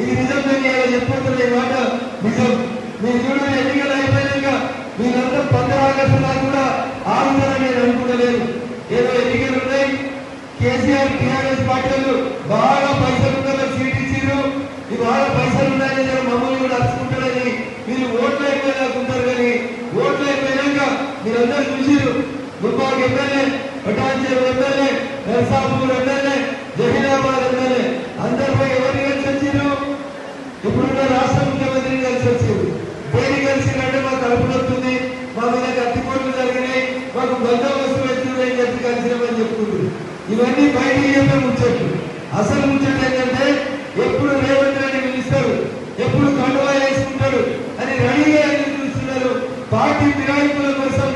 ఇది నిజం నేను ఇలా చెప్పుకుంటున్న ఈ మాట నిజం. మీరు చూడని ఎన్నికలు అయిపోయినాక మీరంతా పంద్ర ఆగస్టు దాకా కూడా ఆగుతారని నేను అనుకుంటలేదు. ఏదో ఎన్నికలు ఉన్నాయి. కేసీఆర్ టీఆర్ఎస్ పార్టీలు బాగా పైసలు ఉన్న సీట్ ఇచ్చిర్రు ఈ బాగా పైసలు ఉన్నాయని చెప్పి మమ్మల్ని కూడా అరుచుకుంటారని మీరు ఓట్లు అయిపోయినాకుంటారు కానీ ఓట్లు అయిపోయాక మీరందరూ చూసిరు ముప్పాకు MLA Patancheru MLA Narasapur MLA Zaheerabad MLA అందరిపై ఎవరిని కలిసి ఇప్పుడున్న రాష్ట్ర ముఖ్యమంత్రిని కలిసి వచ్చింది దేని కలిసిందంటే మాకు కలుపు వస్తుంది మా మీద కత్తిపోట్లు జరిగినాయి మాకు బందోబస్తు పెట్టింది అని చెప్పి కలిసినామని చెప్పుకుంటుంది ఇవన్నీ బయటికి చెప్పే ముచ్చట్లు. అసలు ముచ్చట్లు ఏంటంటే ఎప్పుడు రేవంత్ రెడ్డి పిలుస్తారు ఎప్పుడు కండువా వేసుకుంటారు అని రెడీగా చూస్తున్నారు. పార్టీ ఫిరాయింపుల కోసం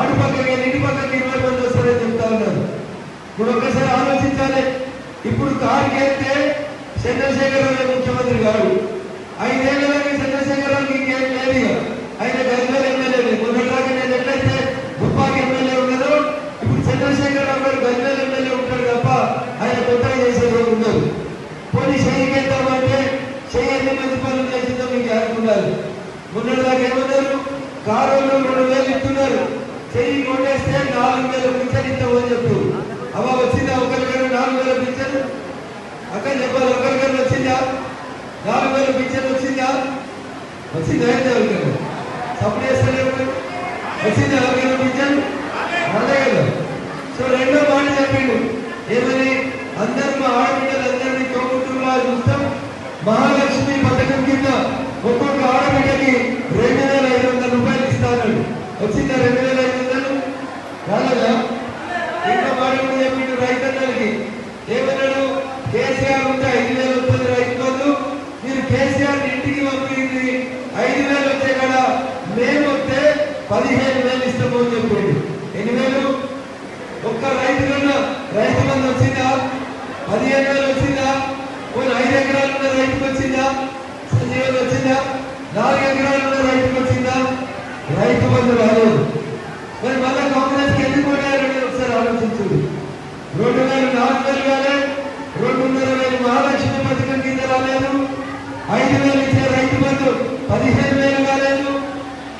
అటు పక్కకి ఇటు పక్కకి ఇరవై మంది వస్తారని చెప్తా ఉన్నారు. ఇప్పుడు ఒకసారి ఆలోచించాలి. ఇప్పుడు కారు కేస్తే చంద్రశేఖరరావు ముఖ్యమంత్రి గారు ఐదేళ్ళకి చంద్రశేఖరరావుకి ఇంకేం లేదు ఆయన గజ్వేల్ ఎమ్మెల్యే మొదటిలాగా నేను ఎట్లయితే ముప్పాకి ఎమ్మెల్యే ఉన్నారో ఇప్పుడు చంద్రశేఖరరావు గారు గజ్వేల్ ఎమ్మెల్యే ఉంటాడు తప్ప ఆయన కొత్తగా చేసేది ఉండదు. పోనీ చెయ్యికి వెళ్తామంటే చెయ్యి పనులు చేసిందో మీకు అనుకున్నారు మొన్నటిదాకా ఏమన్నారు? కారు రెండు వేలు ఇస్తున్నారు. చెయ్యి కొట్టేస్తే నాలుగు వేల పింఛన్ ఇస్తామని చెప్పు. అవ్వ వచ్చిందా? ఒకరికైనా నాలుగు వేల పింఛన్? అక్కడ చెప్పాలి ఒకరికైనా వచ్చిందా? నాలుగు వేల పింఛన్ వచ్చిందా? వచ్చిందా అయితే ఎవరికైనా సపోర్ట్ చేస్తారు ఎవరు వచ్చిందా ఎవరికైనా పింఛన్? అదే కదా. సో రెండో మాట చెప్పిండు. ఏమని? అందరు మా ఆడబిడ్డలందరినీ తోబుట్టులా చూస్తాం. మహాలక్ష్మి పథకం కింద ఒక్కొక్క ఆడబిడ్డకి రెండు వేల ఐదు వందల రూపాయలు ఇస్తాను వచ్చిందా రెండు వేల ఐదు వందలు? రాలేదా? ఇంకా మాట చెప్పిండు రైతన్నలకి. ఏమన్నాడు కేసీఆర్ ఉంటే ఐదు వేలు వస్తుంది రైతు బంధు మీరు కేసీఆర్ ఇంటికి పంపింది ఐదు వేలు వచ్చే కదా మేము వస్తే పదిహేను వేలు ఇస్తాము అని చెప్పిండు ఎన్ని వేలు ఒక్క రైతు కన్నా రైతు బంధు వచ్చిందా పదిహేను వేలు వచ్చిందా పోనీ ఐదు ఎకరాలు ఉన్న రైతుకు వచ్చిందా సంజీవన్ వచ్చిందా నాలుగు ఎకరాలు ఉన్న రైతుకు వచ్చిందా రైతు బంధు రాలేదు మరి మళ్ళా కాంగ్రెస్కి ఎందుకు ఓటారని ఒకసారి ఆలోచించుడు రెండు వేలు నాలుగు వేలు కాలే రెండున్నర వేలు మహాలక్ష్మి పథకం కింద రాలేదు ఐదు వేలు ఇచ్చే రైతు బంధు పదిహేను వేలు కాలేదు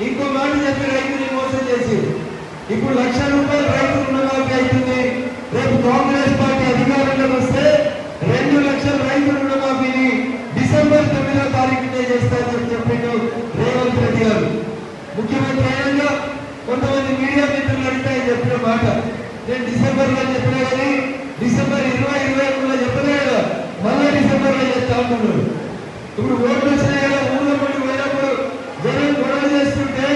ఇంకో మాట చెప్పి రైతుని మోసం చేసి ఇప్పుడు లక్ష రూపాయలు రైతు రుణమాఫీ అవుతుంది రేపు కాంగ్రెస్ పార్టీ అధికారంలోకి వస్తే రెండు లక్షల రైతు రుణమాఫీని డిసెంబర్ తొమ్మిదో తారీఖునే చేస్తారని చెప్పిండు రేవంత్ రెడ్డి గారు. ముఖ్యమంత్రి అయినాక కొంతమంది మీడియా మిత్రులు అడిగితే చెప్పిన మాట. నేను డిసెంబర్లో చెప్పినా కానీ డిసెంబర్ ఇరవై ఇరవై మూడులో చెప్పలే కదా మళ్ళీ డిసెంబర్లో చెప్తా ఉంటున్నాడు ఇప్పుడు ఓట్లు వచ్చినాయి కదా ఊళ్ళో పడి పోయినప్పుడు జనం గొడవ చేస్తుంటే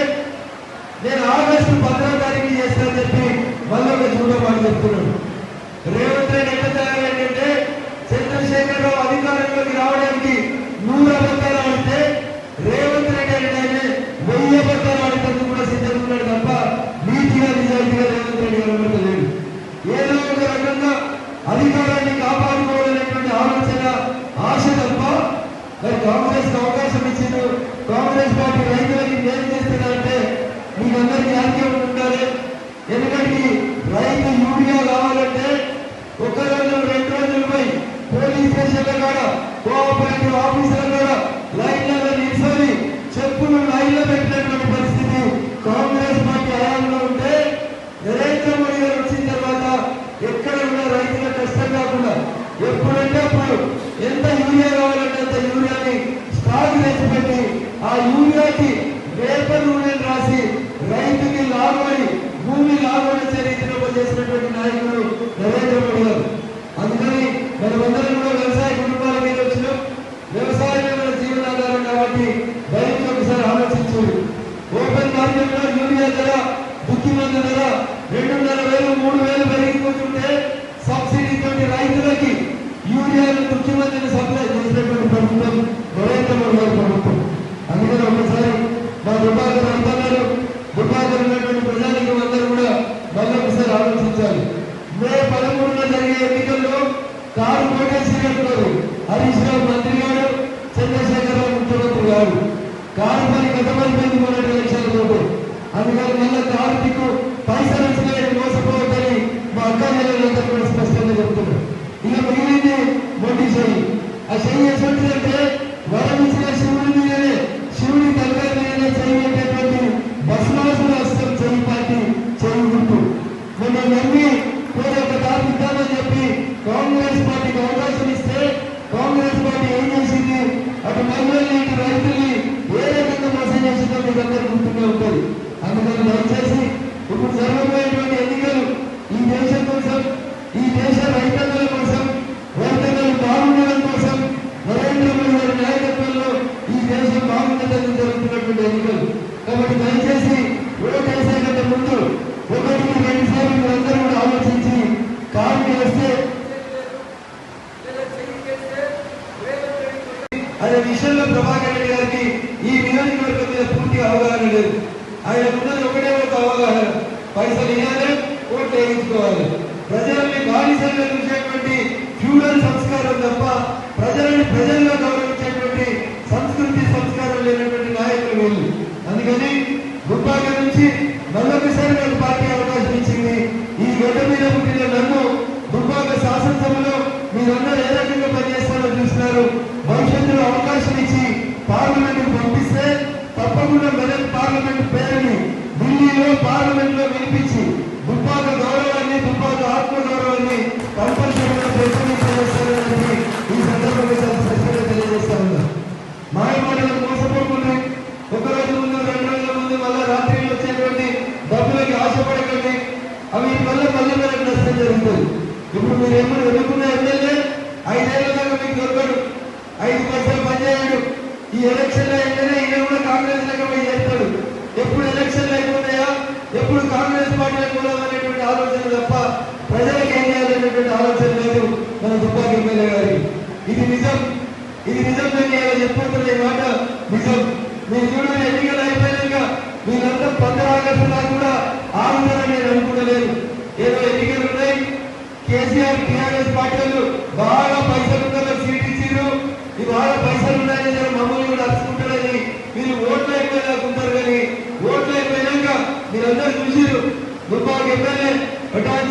నేను ఆగస్టు పదవ తారీఖు చేస్తానని చెప్పి మళ్ళీ ఒక చూడమని చెప్తున్నాడు రేవంత్ రెడ్డి ఎట్లా తయారైందంటే చంద్రశేఖరరావు అధికారంలోకి రావడానికి నూరు అబద్ధాలు ఆడితే రేవంత్ రెడ్డి అంటే వెయ్యి అబద్ధాలు ఆడేందుకు కూడా సిద్ధంగా ఉన్నాడు తప్ప నీతిగా నిజాయితీగా రేవంత్ రెడ్డి కనబడతలేడు ఏదో ఒక రకంగా అధికారాన్ని కాపాడుకోవాలనేటువంటి ఆలోచన ఆశ తప్ప మరి కాంగ్రెస్ అవకాశం ఇచ్చిండు కాంగ్రెస్ పార్టీ రైతులకి ఏం చేస్తుందంటే మీకందరికీ ఆరోగ్యం ఉండాలి ఎందుకంటే రైతు యూరియా కావాలంటే ఒక రోజు రెండు రోజులు పోయి పోలీస్ స్టేషన్ల కాడ కోఆపరేటివ్ ఆఫీసుల కూడా లైన్లలో నిల్చొని చెప్పులు లైన్లో పెట్టినటువంటి పరిస్థితి కాంగ్రెస్ పార్టీ హయాంలో ఉంటే నరేంద్ర మోడీ గారు వచ్చిన తర్వాత ఎక్కడ ఉన్న రైతుల కష్టం కాకుండా ఎప్పుడంటే అప్పుడు ఎంత యూరియా కావాలంటే అంత యూరియాని స్టాక్ తెచ్చిపెట్టి ఆ యూరియాకి పేపర్ నూనె రాసి రైతుకి లాభమని భూమి లాభమని చరిత్రలో చేసినటువంటి నాయకుడు నరేంద్ర మోడీ గారు.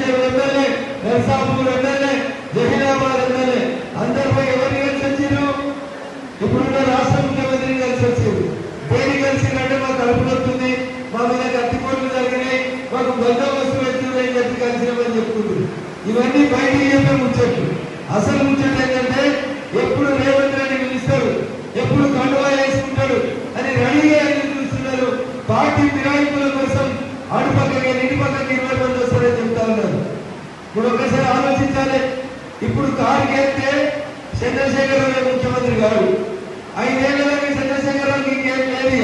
Patancheru MLA Narsapur MLA Zaheerabad MLA అందరు ఎవరిని కలిసి వచ్చిర్రు ఇప్పుడున్న రాష్ట్ర ముఖ్యమంత్రిని కలిసి వచ్చారు దేని మాకు కడుపు మా మీద కత్తిపోట్లు జరిగినాయి మాకు బందోబస్తు పెడుతున్నాయి కలిసి కలిసినామని చెప్తున్నారు. ఇవన్నీ బయటికి చెప్పే ముచ్చట్లు. అసలు ముచ్చట్లు ఏంటంటే ఎప్పుడు రేవంత్ రెడ్డి పిలుస్తారు ఎప్పుడు కండువా వేసుకుంటాడు అని రెడీగా చూస్తున్నారు? పార్టీ ఫిరాయింపుల కోసం అటు పక్కకి ఇటు పక్కకి ఇరవై మంది వస్తారని చెప్తా ఉన్నారు ఇప్పుడు ఒకసారి ఆలోచించాలి. ఇప్పుడు కారు కేస్తే రావు ముఖ్యమంత్రి గారు. ఐదేళ్ళ దాకా రావుకి ఇంకేం లేదు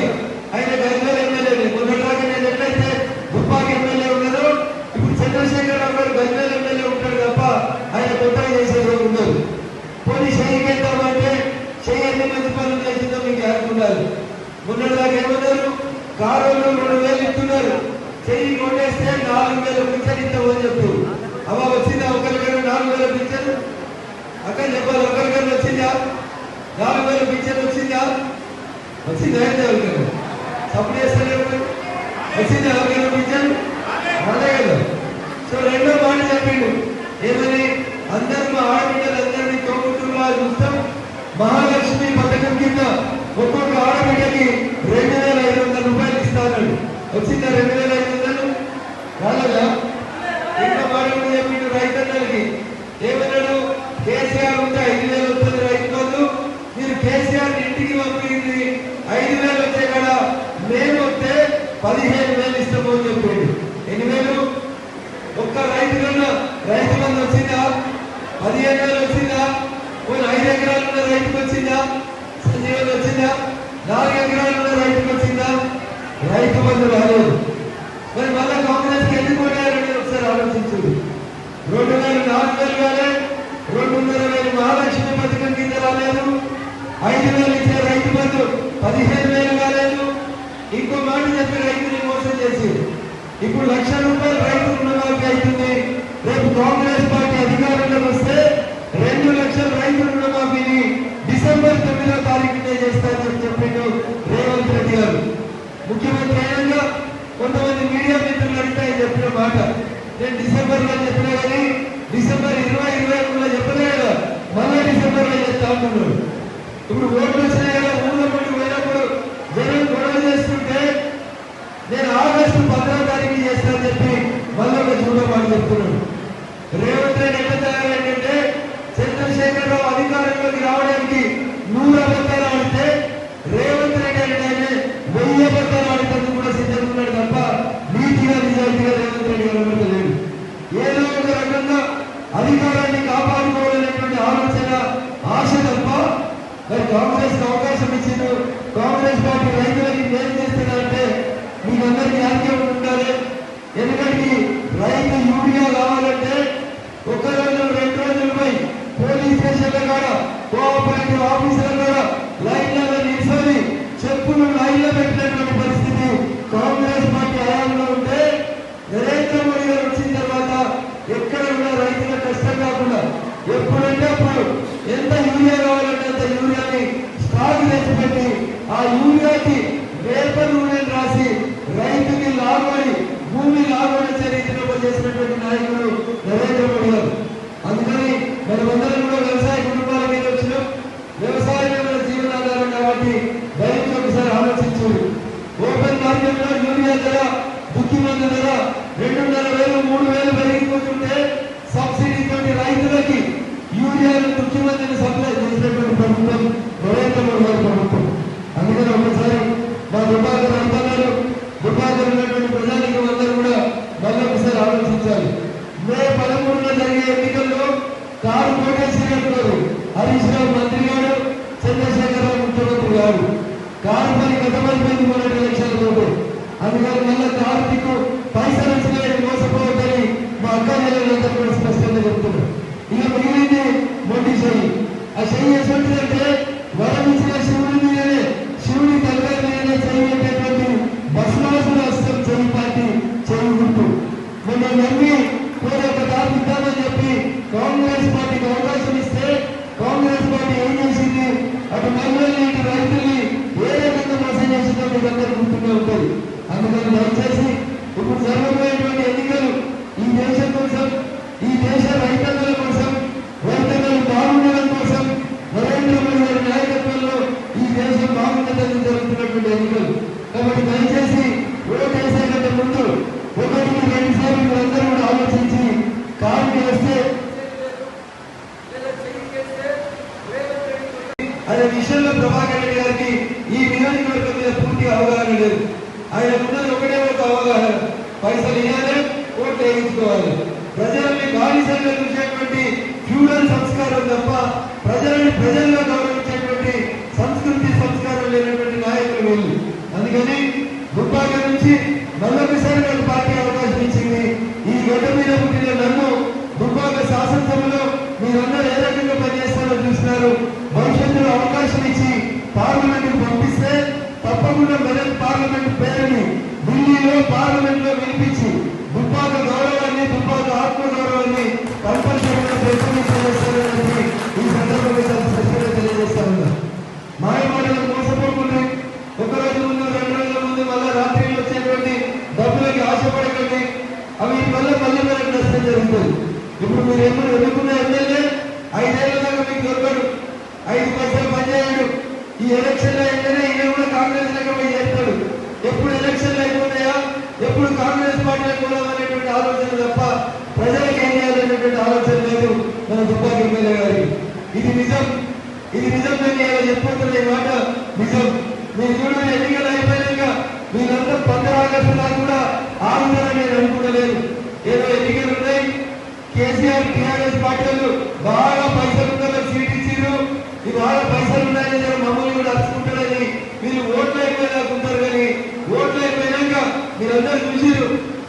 ఆయన గజ్వేల్ ఎమ్మెల్యే మొన్నటిదాకా నేను ఎట్లయితే దుబ్బాకి ఎమ్మెల్యే ఉన్నారో ఇప్పుడు చంద్రశేఖర్ రావు గారు గజ్వేల్ ఎమ్మెల్యే ఉంటాడు తప్ప ఆయన కొత్తగా చేసేది ఉండదు. పోనీ చేయగలుగుతామంటే చెయ్యి ఎన్ని మంచి పనులు చేసిందో మీకు అనుకున్నారు మొన్నటిదాకా ఏమన్నారు? కారు రెండు వేలు ఇస్తున్నారు. చెయ్యి కొట్టేస్తే నాలుగు వేలు పింఛన్ ఇస్తామని చెప్పారు. అవ్వ వచ్చిందా? ఒకరికైనా నాలుగు వేల పింఛన్ అక్క చెప్పాలి ఒకరికైనా వచ్చిందా? నాలుగు వేల పింఛన్ వచ్చిందా? వచ్చిందా అయితే ఎవరికైనా సపోర్ట్ చేస్తలేరు వచ్చిందా ఎవరికైనా పింఛన్ అదే కదా. సో రెండో మాట చెప్పిండు. ఏమని? అందరు మా ఆడబిడ్డలందరినీ తోబుట్టులా చూస్తాం మహాలక్ష్మి పథకం కింద ఒక్కొక్క ఆడబిడ్డకి రెండు వేల ఐదు వందల రూపాయలు ఇస్తాను వచ్చిందా రెండు వేల ఐదు వందలు? రాలేదా? ఇంకా మాట కూడా రైతన్నలకి ఏమన్నాడు కేసీఆర్ ఉంటే ఐదు వేలు వస్తుంది రైతు మీరు కేసీఆర్ ఇంటికి పంపింది ఐదు వేలు వచ్చే కదా మేము వస్తే పదిహేను వేలు ఇస్తాము అని చెప్పింది ఎన్ని వేలు? ఒక్క రైతు కన్నా రైతు బంధు వచ్చిందా? పదిహేను వేలు వచ్చిందా? కొన్ని ఐదు ఎకరాలు ఉన్న రైతుకు వచ్చిందా? సంజీవన్ వచ్చిందా? నాలుగు ఎకరాలు ఉన్న రైతుకు వచ్చిందా? రైతు బంధు రాలేదు మరి మళ్ళా కాంగ్రెస్కి ఎందుకు ఓటారని ఒకసారి ఆలోచించండి రెండున్నర నాలుగు వేలు కాలే రెండున్నర వేలు మహాలక్ష్మి పథకం కింద రాలేదు. ఐదు వేలు ఇచ్చే రైతు బంధు పదిహేను వేలు కాలేదు. ఇంకో మాట చెప్పి రైతుని మోసం చేసి ఇప్పుడు లక్ష రూపాయలు రైతు రుణమాఫీ అవుతుంది. రేపు కాంగ్రెస్ పార్టీ అధికారంలోకి వస్తే రెండు లక్షల రైతు రుణమాఫీని డిసెంబర్ తొమ్మిదో తారీఖునే చేస్తారని చెప్పిండు రేవంత్ రెడ్డి గారు. ముఖ్యమంత్రి అయినాక కొంతమంది మీడియా మిత్రులు అడిగితే చెప్పిన మాట నేను డిసెంబర్లో చెప్పినా కానీ డిసెంబర్ ఇరవై ఇరవై మూడులో చెప్పలేడు మళ్ళీ డిసెంబర్లో చెప్తా ఉన్నాడు ఇప్పుడు ఓట్లు వచ్చినాయో ఊళ్ళో పడి పోయినప్పుడు జనం గొడవ చేసుకుంటే నేను ఆగస్టు పదవ తారీఖు చేస్తానని చెప్పి మళ్ళీ ఒక చూడమాట చెప్తున్నాడు. రేవంత్ రెడ్డి ఎక్కడ కాంగ్రెస్కి అవకాశం ఇచ్చిండు కాంగ్రెస్ పార్టీ రైతులకి ఏం చేస్తుందంటే మీకందరికీ ఆర్థిక ఉండాలి. ఎందుకంటే రైతు యూరియా కావాలంటే ఒక రోజు రెండు రోజులపై పోలీస్ స్టేషన్ల కాడ కోఆపరేటివ్ ఆఫీసర్ల కాడ లైన్లలో నిలిచి చెప్పులు లైన్లో పెట్టినటువంటి పరిస్థితి కాంగ్రెస్ పార్టీ హయాంలో ఉంటే నరేంద్ర మోడీ గారు వచ్చిన తర్వాత ఎక్కడ కూడా రైతుల కష్టం కాకుండా ఎప్పుడంటే అప్పుడు ఎంత యూరియా కావాలంటే అంత యూరియాని స్టాక్ తెచ్చిపెట్టి ఆ యూరియాకి పేపర్ నూనె రాసి రైతుకి లాగబడి భూమి లాగబడి చరిత్రలో చేసినటువంటి నాయకుడు నరేంద్ర మోడీ గారు అందుకని మనమందరం కూడా వ్యవసాయ కుటుంబాల మీద వచ్చినాం వ్యవసాయమే మన జీవనాధారం కాబట్టి దయచేసి ఒకసారి ఆలోచించు ఓపెన్ మార్కెట్లో యూరియా ధర దుక్కి మందు ధర రెండున్నర వేలు మూడు వేలు పెరిగిపోతుంటే సబ్సిడీ తోటి రైతులకి యూరియాను దుక్కి మందుని సప్లై చేసినటువంటి ప్రభుత్వం నరేంద్ర మోడీ గారి ప్రభుత్వం అందుకని ఒకసారి మా దుర్భాగ్య రైతాంగాలు దుర్భాగ్యం ఉన్నటువంటి ప్రజానికి అందరూ కూడా మళ్ళీ ఒకసారి ఆలోచించాలి మే పదమూడున జరిగే ఎన్నికల్లో కారు కోటేశ్వర హరీష్ రావు మంత్రి గారు చంద్రశేఖరరావు ముఖ్యమంత్రి గారు కారు పని గతమైపోయింది మొన్నటి ఎలక్షన్లతో అందుకని మళ్ళీ కారు దిక్కు పైసలు వచ్చినాయని మోసపోవద్దని మా అక్క నెలలంతా కూడా స్పష్టంగా చెప్తున్నారు ఇక మిగిలింది మొండి చెయ్యి ఆ చెయ్యి ఎటువంటిదంటే వరం ఇచ్చిన శివుడి మీదనే శివుడి తలకాయ మీదనే చెయ్యి పెట్టేటువంటి బసవాసుల హస్తం చెయ్యి పార్టీ చెయ్యి గుర్తు మొన్న నమ్మి కూడా ఒక దారి ఇద్దామని చెప్పి కాంగ్రెస్ పార్టీకి అవకాశం ఇస్తే కాంగ్రెస్ పార్టీ ఏం చేసింది అటు మహిళల్ని ఇటు రైతుల్ని ఏ రకంగా మోసం చేసిందో మీకు అందరూ గుర్తుగా ఉంటుంది అందుకని దయచేసి ఇప్పుడు జరగబోయేటువంటి ఎన్నికలు ఈ దేశం కోసం ఈ దేశ రైతాంగాల కోసం రైతాంగాలు బాగుండడం కోసం నరేంద్ర మోడీ గారి నాయకత్వంలో ఈ దేశం బాగుండదని జరుగుతున్నటువంటి ఎన్నికలు కాబట్టి దయచేసి ఓటు వేసే కంటే ముందు ఒకటికి రెండు సార్లు మీరందరూ కూడా ఆలోచించి కారు వేస్తే అనే విషయంలో ప్రభాకర్ రెడ్డి గారికి ఈ నియోజకవర్గం మీద పూర్తి అవగాహన లేదు ఆయన ఉన్నది ఒకటే ఒక అవగాహన పైసలు ఇవ్వాలి ఓట్లు వేయించుకోవాలి ప్రజల్ని బానిసంగా చూసేటువంటి ఫ్యూడల్ సంస్కారం తప్ప ప్రజలని ప్రజల్లో గౌరవించేటువంటి సంస్కృతి సంస్కారం లేనటువంటి నాయకులు వీళ్ళు అందుకని దుబ్బాక నుంచి మళ్ళొకసారి నాకు పార్టీ అవకాశం ఇచ్చింది ఈ గడ్డ మీద పుట్టిన నన్ను దుబ్బాక శాసనసభలో మీరందరూ ఏ రకంగా పనిచేస్తారో చూస్తున్నారు భవిష్యత్తులో అవకాశం ఇచ్చి పార్లమెంట్ పంపిస్తే తప్పకుండా మెదక్ పార్లమెంట్ పేరుని ఢిల్లీలో పార్లమెంట్లో వినిపించి దుబ్బాక గౌరవాన్ని దుబ్బాక ఆత్మ గౌరవాన్ని కంపల్సరీగా ప్రతినిధిస్తారని ఈ సందర్భంగా చాలా స్పష్టంగా తెలియజేస్తా ఉన్నా మాయమాటలు మోసపోకుండా ఒక రోజు ముందు రెండు రోజుల ముందు మళ్ళా రాత్రి వచ్చేటువంటి డబ్బులకి ఆశపడకండి అవి వల్ల మళ్ళీ మనకు నష్టం జరుగుతుంది ఇప్పుడు మీరు ఎప్పుడు ఎన్నుకున్న ఎమ్మెల్యే ఐదేళ్ళ దాకా మీకు దొరకడు ఐదు పైసలు పనిచేయడు ఈ ఎలక్షన్లో ఎంటనే ఈయన కూడా కాంగ్రెస్ లెక్క పోయి చేస్తాడు ఎప్పుడు ఎలక్షన్లు అయిపోతాయా ఎప్పుడు కాంగ్రెస్ పార్టీలో కూడా చేస్తున్నారు తప్ప ప్రజలకు ఏం చేయాలనేటువంటి ఆలోచన లేదు మన దుబ్బాకి ఎమ్మెల్యే గారికి ఇది నిజం. ఇది నిజం నేను చెప్పుకుంటున్న ఈ మాట నిజం. మీరు చూడండి ఎన్నికలు అయిపోయాక మీరందరూ పంద్ర ఆగస్టు దాకా కూడా ఆగుతారని నేను అనుకోలేదు ఏదో ఎన్నికలు ఉన్నాయి. కేసీఆర్ టీఆర్ఎస్ పార్టీలు బాగా పైసలు ఉన్న సీట్ ఇచ్చిండ్రు. ఈ బాగా పైసలు ఉన్నాయని జర మమ్మల్ని కూడా అరుచుకుంటారని మీరు ఓట్లు అయిపోయినాక ఉంటారు కానీ ఓట్లు అయిపోయినాక మీరందరూ చూసిరు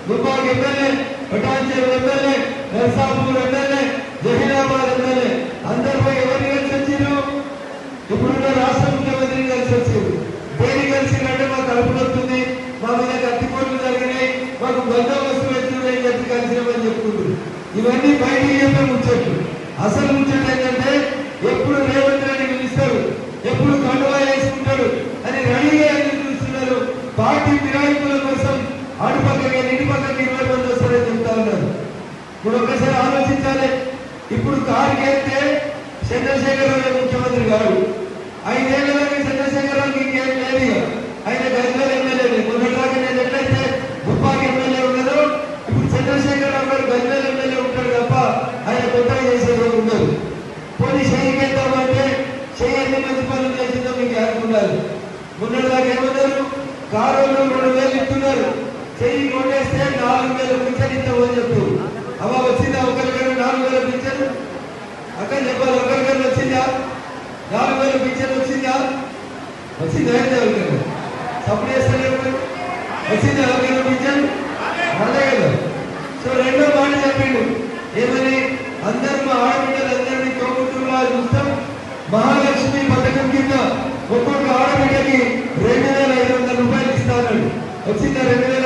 దుబ్బాకి MLA Patancheru MLA Narsapur MLA Zaheerabad MLA అందరు ఎవరిని కలిసి వచ్చిర్రు ఇప్పుడున్న రాష్ట్ర ముఖ్యమంత్రిని కలిసి దేని మాకు కడుపు మా మీద కత్తిపోట్లు జరిగినాయి మాకు బందోబస్తు పెట్టున్నాయి చెప్పి కలిసినామని చెప్పుకుంటారు. ఇవన్నీ బయటికి చెప్పే ముచ్చట్లు. అసలు ముచ్చట్లు ఏంటంటే ఎప్పుడు రేవంత్ రెడ్డి పిలుస్తారు ఎప్పుడు కండువా వేసుకుంటాడు అని రెడీగా ఎందుకు చూస్తున్నారు పార్టీ ఫిరాయింపుల కోసం అటుపక్కకి ఇటు పక్కకి ఇరవై మంది వస్తారని చెప్తా ఉన్నారు ఇప్పుడు ఒకసారి ఆలోచించాలి. ఇప్పుడు కారు కేస్తే చంద్రశేఖరరావు ముఖ్యమంత్రి గారు. ఐదేళ్ళ చంద్రశేఖర్ చంద్రశేఖరరావుకి ఇంకేం లేదు ఆయన గజల ఎమ్మెల్యే మొన్నటిదాకా నేను ఎట్లయితే దుబ్బాక ఎమ్మెల్యే ఉండదు ఇప్పుడు చంద్రశేఖరరావు గారు గజల ఎమ్మెల్యే ఉంటాడు తప్ప ఆయన కొత్తగా చేసేది ఉండదు పోనీ చేయగలుగుతామంటే చెయ్యి ఎన్ని మంచి పనులు చేసిందో మీకు అనుకున్నారు మొన్నటిదాకా ఏమన్నారు? కారులో రెండు వేలు ఇస్తున్నారు. చెయ్యి కొట్టేస్తే నాలుగు వేలు పింఛన్ ఇస్తామని చెప్పు అవ్వ వచ్చిందా ఒకరికైనా నాలుగు వేల పింఛన్లు అక్క చెప్పాలి ఒకరికన్నా వచ్చిందా? నాలుగు వేల పింఛన్లు వచ్చిందా? వచ్చిందా అయితే ఎవరికైనా సప్లై చేస్తారు వచ్చిందా ఎవరికైనా పింఛన్? అదే కదా. సో రెండో మాట చెప్పిండు. ఏమని? అందరు మా ఆడబిడ్డలందరినీ తోగుతున్నా చూస్తాం. మహాలక్ష్మి పథకం కింద ఒక్కొక్క ఆడబిడ్డకి రెండు వేల ఐదు వందల రూపాయలు ఇస్తాను వచ్చిందా రెండు వేల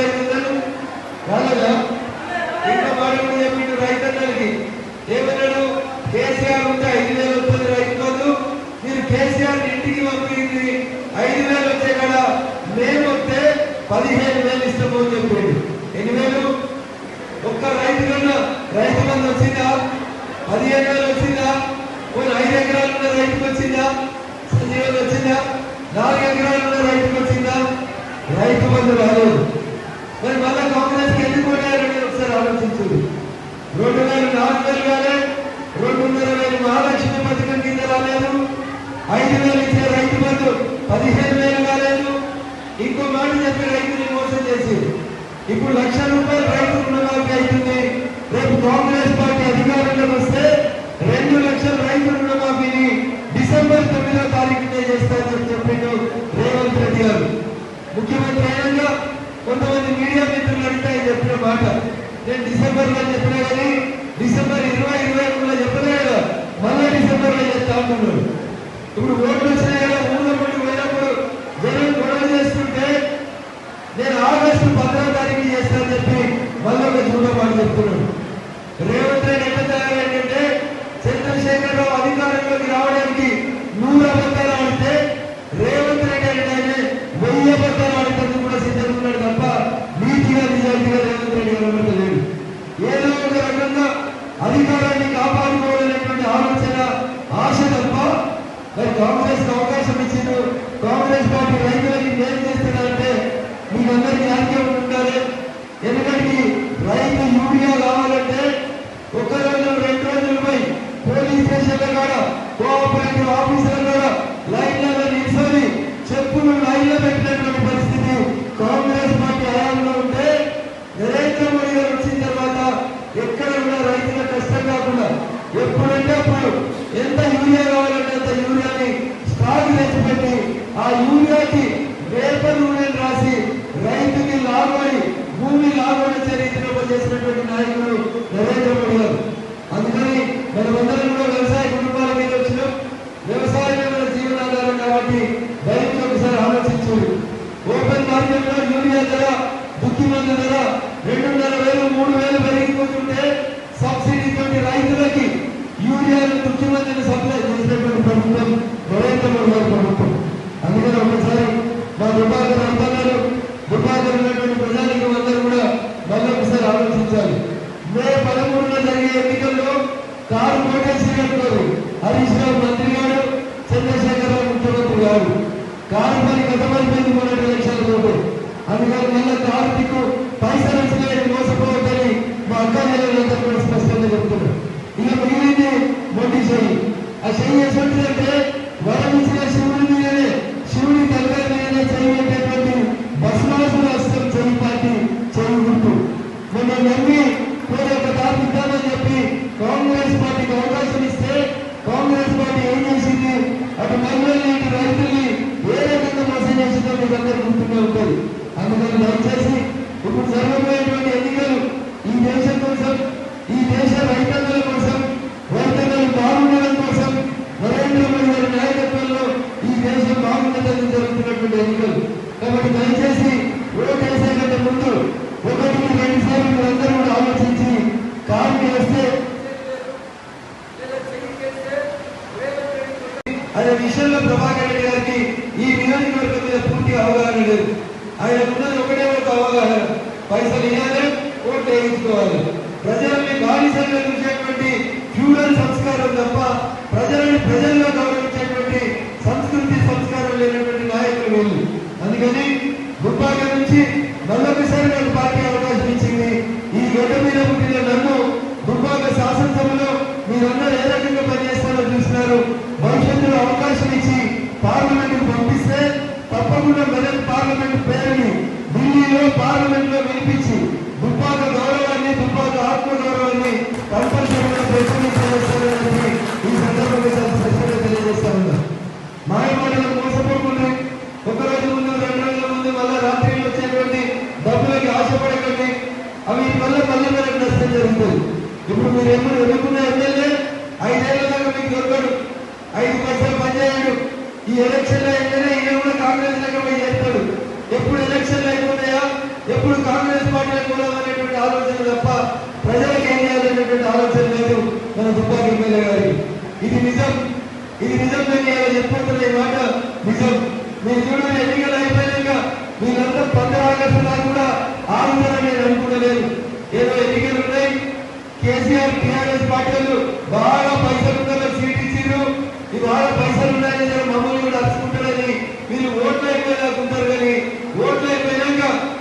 నేపథ్యంలో కొంతమంది మీడియా మిత్రులు అంటే చెప్పిన మాట. నేను డిసెంబర్లో చెప్పినా కానీ డిసెంబర్ ఇరవై ఇరవై మూడులో చెప్పలేదు మళ్ళీ డిసెంబర్లో చేస్తా ఉంటున్నాడు ఇప్పుడు ఓట్లు వచ్చినాయో ఊళ్ళో పడి పోయినప్పుడు జనం గొడవ చేసుకుంటే నేను ఆగస్టు పదహారు తారీఖు చేస్తానని చెప్పి మళ్ళీ ఒక చూడ మాట చెప్తున్నాడు. రేవంత్ రెడ్డి ఎంత తయారు ఏంటంటే చంద్రశేఖరరావు అధికారంలోకి రావడం ఏదో ఒక రకంగా అధికారాన్ని కాపాడుకోవాలనేటువంటి ఆలోచన ఆశ తప్ప మరి అవకాశం ఇచ్చిండు. కాంగ్రెస్ పార్టీ రైతులకి ఏం చేస్తున్నారంటే మీకందరికీ ఐక్యం ఉండాలి. ఎందుకంటే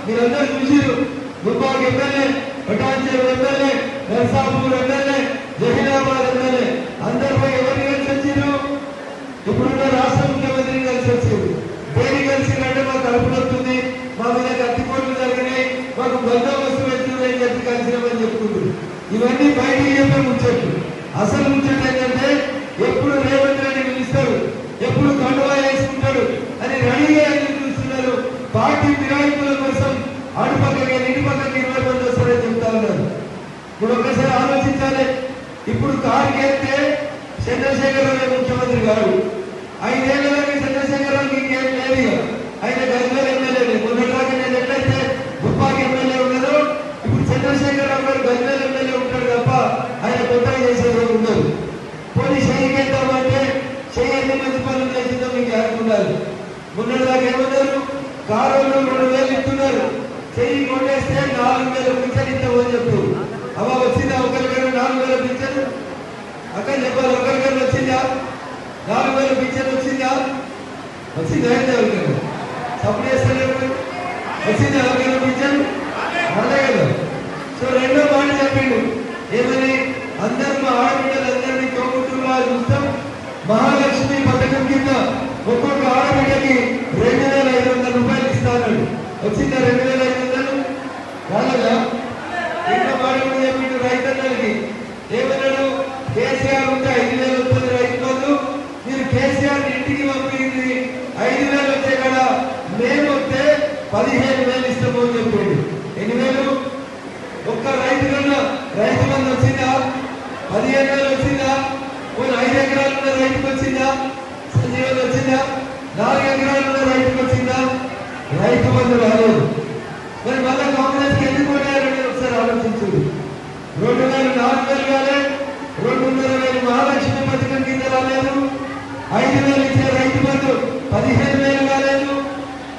మీరందరూ చూసిరు దుబ్బాకి MLA Patancheru MLA Narsapur MLA Zahirabad MLA. అందరు ఎవరిని కలిసి వచ్చిర్రు ఇప్పుడున్న రాష్ట్ర ముఖ్యమంత్రిని కలిసి వచ్చింది దేని కలిసి అంటే మాకు కడుపు నొస్తుంది మా మీద కత్తిపోట్లు జరిగినాయి. మాకు బందోబస్తు పెట్టింది అని చెప్పి కలిసినామని చెప్పుకుంటారు ఇవన్నీ బయటికి చెప్పే ముచ్చట్లు. అసలు ముచ్చట్లు ఏంటంటే ఎప్పుడు రేవంత్ రెడ్డి పిలుస్తాడు ఎప్పుడు కండువా వేసుకుంటాడు అని రెడీగా ఎందుకు చూస్తున్నారు పార్టీ ఫిరాయింపుల కోసం అటుపక్కకి ఇటు పక్కకి ఇరవై మంది వస్తారని చెప్తా ఉన్నారు ఇప్పుడు ఒకసారి ఆలోచించాలి. ఇప్పుడు కారు ఎత్తే చంద్రశేఖరరావు ముఖ్యమంత్రి గారు. ఐదేళ్ళకి చంద్రశేఖరరావు ఇంకేం లేదు ఇక. ఆయన గజ్వేల్ ఎమ్మెల్యే లేదు. మొన్నటిదాకా నేను ఎట్లయితే దుబ్బాకి ఎమ్మెల్యే ఉండదు ఇప్పుడు చంద్రశేఖరరావు గారు గజ్వేల్ ఎమ్మెల్యే ఉంటాడు తప్ప ఆయన కొత్తగా చేసేది ఉండదు. పోనీ చెయ్యికి వెళ్తామంటే చెయ్యి ఎన్ని మంచి పనులు చేసిందో మీకు అనుకున్నారు మొన్నటిదాకా ఏమన్నారు? కారు రెండు వేలు ఇస్తున్నారు. చెయ్యి కొట్టేస్తే నాలుగు వేలు పింఛన్ ఇస్తామని చెప్తూ అవ వచ్చిందా? ఒకరికైనా నాలుగు వేల పింఛన్. అక్క చెప్పాలి ఒకరికైనా వచ్చిందా? నాలుగు వేల పింఛన్ వచ్చిందా? వచ్చిందా అయితే ఎవరికైనా సప్లై చేస్తలేరు వచ్చిందా ఎవరికైనా పింఛన్? అదే కదా. సో రెండో మాట చెప్పిండు. ఏమని? అందరు మా ఆడబిడ్డలందరినీ తోబుట్టుగా చూస్తాం. మహాలక్ష్మి పథకం కింద ఒక్కొక్క ఆడబిడ్డకి రెండు వేల ఐదు వందల రూపాయలు ఇస్తాను వచ్చిందా రెండు వేల ఐదు వందలు? రాలేదా? కూడా రైతన్నలకి ఏమన్నాడు కేసీఆర్ ఉంటే ఐదు వేలు వస్తుంది రైతు బంధు మీరు కేసీఆర్ ఇంటికి పంపింది ఐదు వేలు వచ్చే కదా మేము వస్తే పదిహేను వేలు ఇస్తాము అని చెప్పిండు ఎన్ని వేలు? ఒక్క రైతు కన్నా రైతు బంధు వచ్చిందా? పదిహేను వేలు వచ్చిందా? కొన్ని ఐదు ఎకరాలు ఉన్న రైతుకు వచ్చిందా? సంజీవన్ వచ్చిందా? నాలుగు ఎకరాలు ఉన్న రైతుకు వచ్చిందా? రైతు బంధు రాలేదు. మరి మళ్ళీ కాంగ్రెస్కి ఎందుకు ఒకసారి ఆలోచించండి. రెండు నాలుగు వేలు కాలే రెండున్నర వేలు మహాలక్ష్మి పథకం కింద రాలేదు. ఐదు వేలు ఇచ్చే రైతు బంధు పదిహేను వేలు కాలేదు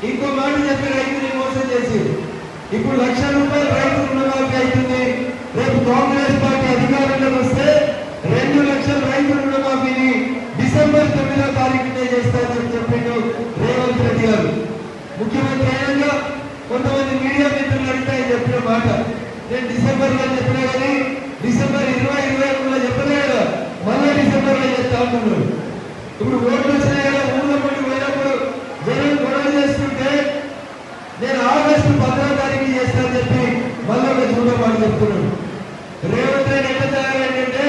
ఇంకో మాట చెప్పి రైతుని మోసం చేసి ఇప్పుడు లక్ష రూపాయలు రైతు రుణమాఫీ అవుతుంది. రేపు కాంగ్రెస్ పార్టీ అధికారంలోకి వస్తే రెండు లక్షల రైతు రుణమాఫీని డిసెంబర్ తొమ్మిదో తారీఖునే చేస్తారని చెప్పిండు రేవంత్ రెడ్డి గారు. ముఖ్యమంత్రి అయినాక కొంతమంది మీడియా మిత్రులు అడిగితే చెప్పిన మాట. నేను డిసెంబర్లో చెప్పినా కానీ డిసెంబర్ ఇరవై ఇరవై ఒకటిలో చెప్పలే కదా మళ్ళీ డిసెంబర్లో చెప్తా ఉన్నాడు ఇప్పుడు ఓట్లు వచ్చినాయి కదా ఊళ్ళో పడి పోయినప్పుడు జనం గొడవ చేస్తుంటే నేను ఆగస్టు పదవ తారీఖు చేస్తానని చెప్పి మళ్ళీ ఒక చూడమాట చెప్తున్నాడు. రేవంత్ రెడ్డి ఎట్లా తయారండి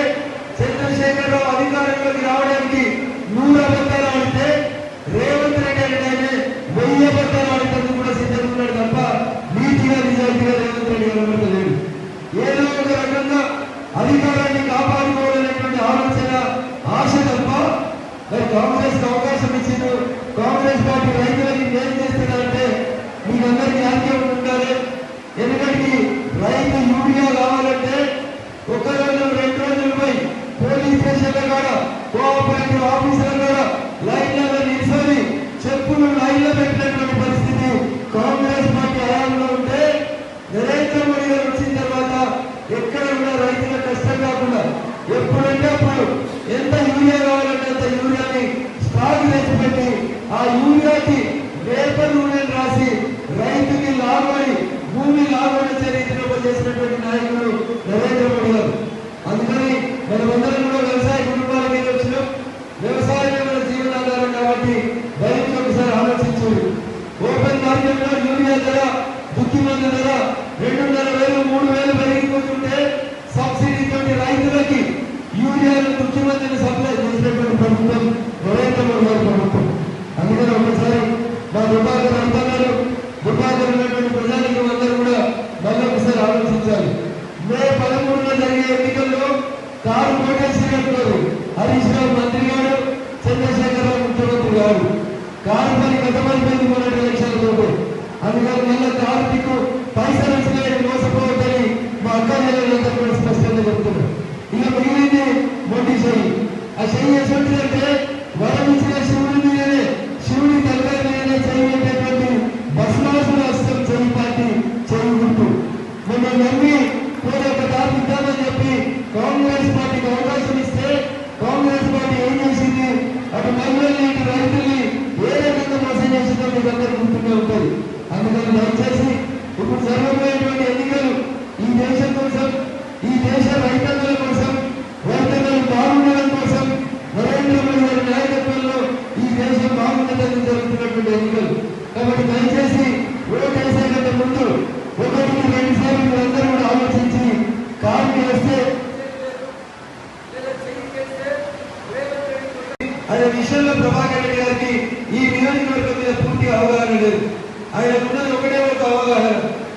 చంద్రశేఖరరావు అధికారంలోకి రావడానికి నూరు అబద్ధాలు ఆడితే రేవంత్ రెడ్డి అంటే వెయ్యి అబద్ధాలు ఆడేందుకు కూడా సిద్ధంగా ఉన్నాడు తప్ప నీతిగా నిజాయితీగా రేవంత్ రెడ్డి కనబడలేదు ఏదో ఒక రకంగా అధికారాన్ని కాపాడుకోవాలనేటువంటి ఆలోచన ఆశ తప్ప మరి కాంగ్రెస్కి అవకాశం ఇచ్చింది కాంగ్రెస్ పార్టీ రైతులకి ఏం చేస్తున్నారంటే మీకందరికీ ఆరోగ్యం ఉండాలి ఎందుకంటే రైతు యూరియా కావాలంటే ఒక రోజు రెండు రోజులు పోయి పోలీస్ స్టేషన్ల కాడ కోఆపరేటివ్ ఆఫీసుల కాడ లైన్లలో నిలిచి చెప్పులు లైన్లో పెట్టినటువంటి పరిస్థితి కాంగ్రెస్ పార్టీ హయాంలో ఉంటే నరేంద్ర మోడీ గారు వచ్చిన తర్వాత ఎక్కడ కూడా రైతుల కష్టం కాకుండా ఎప్పుడంటే అప్పుడు ఎంత యూరియా కావాలంటే అంత యూరియాని స్టాక్ తెచ్చి పెట్టి ఆ యూరియాకి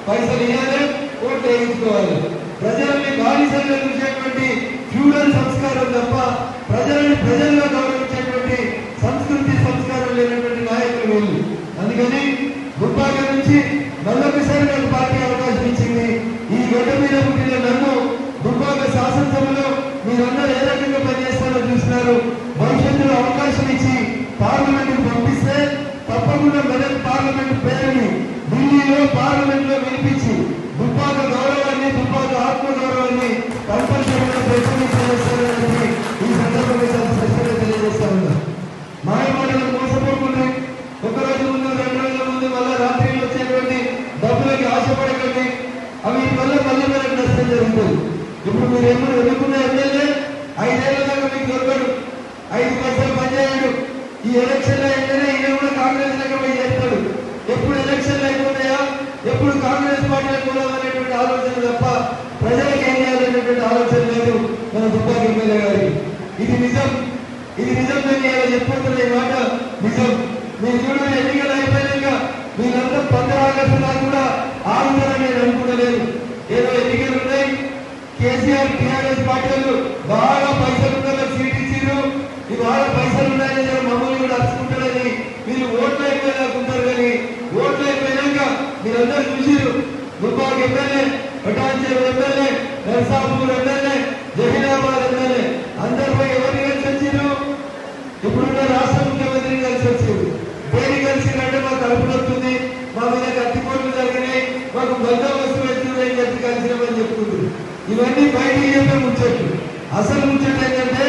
పైసలు ఇవ్వాలి ఓట్లు వేయించుకోవాలి. ప్రజల్ని బానిసలు చూసేటువంటి ఫ్యూడల్ సంస్కారం తప్ప ప్రజల్ని ప్రజల్లో కాంగ్రెస్ పార్టీ కూడామనేటువంటి ఆలోచన తప్ప ప్రజలకు ఏం చేయాలనేటువంటి ఆలోచన లేదు మన దుబ్బాకి ఎమ్మెల్యే గారికి. ఇది నిజం. ఇది నిజం నేను ఇలా చెప్పుకుంటున్న ఈ మాట నిజం. మీరు చూడండి ఎన్నికలు అయిపోయాక మీరంతా పంతొమ్మిది ఆగస్టు నాకు కూడా ఆగుతారని నేను అనుకునలేదు ఏదో ఎన్నికలు ఉన్నాయి. కేసీఆర్ టీఆర్ఎస్ పార్టీలు బాగా పైసలు ఉన్నారు సీట్ ఈ బాగా పైసలు ఉన్నాయని మమ్మల్ని కూడా అరుచుకుంటారని మీరు ఓట్లు అయిపోయేదాకా ఉంటారు కానీ ఓట్లు అయిపోయాక మీరందరూ చూసిరు గుల్బాగ్ MLA Patancheru MLA Narsapur MLA Zahirabad MLA. అందరిపై ఎవరు కలిసి వచ్చిరు ఇప్పుడున్న రాష్ట్ర ముఖ్యమంత్రిని కలిసి వచ్చిరు దేని కలిసిందంటే మాకు కలుపులు వస్తుంది మా మీద కత్తిపోట్లు జరిగినాయి మాకు బందోబస్తు పెడుతుంది అని చెప్పి కలిసినామని చెప్తుంది. ఇవన్నీ బయటికి చెప్పే ముచ్చట్లు. అసలు ముచ్చట్లు ఏంటంటే